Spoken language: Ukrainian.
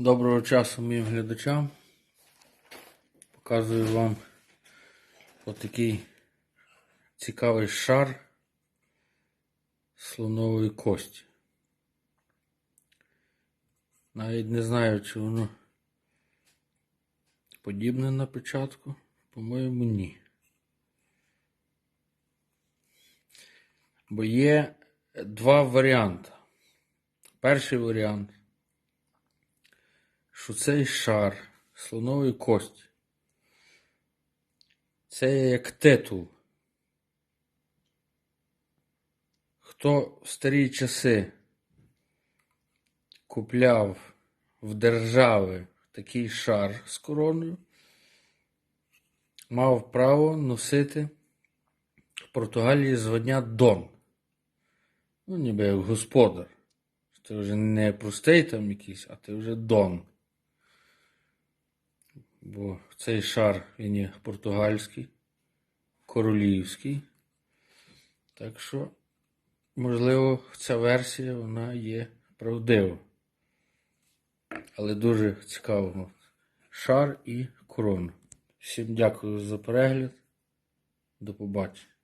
Доброго часу моїм глядачам. Показую вам отакий цікавий шар слонової кості. Навіть не знаю, чи воно подібне на печатку. По-моєму, ні. Бо є два варіанти. Перший варіант що цей шар слонової кості це як титул. Хто в старі часи купляв в держави такий шар з короною, мав право носити в Португалії звання Дон. Ну, ніби як господар. Ти вже не простий там якийсь, а ти вже Дон. Бо цей шар він є португальський, королівський. Так що, можливо, ця версія вона є правдива. Але дуже цікаво. Шар і корона. Всім дякую за перегляд. До побачення.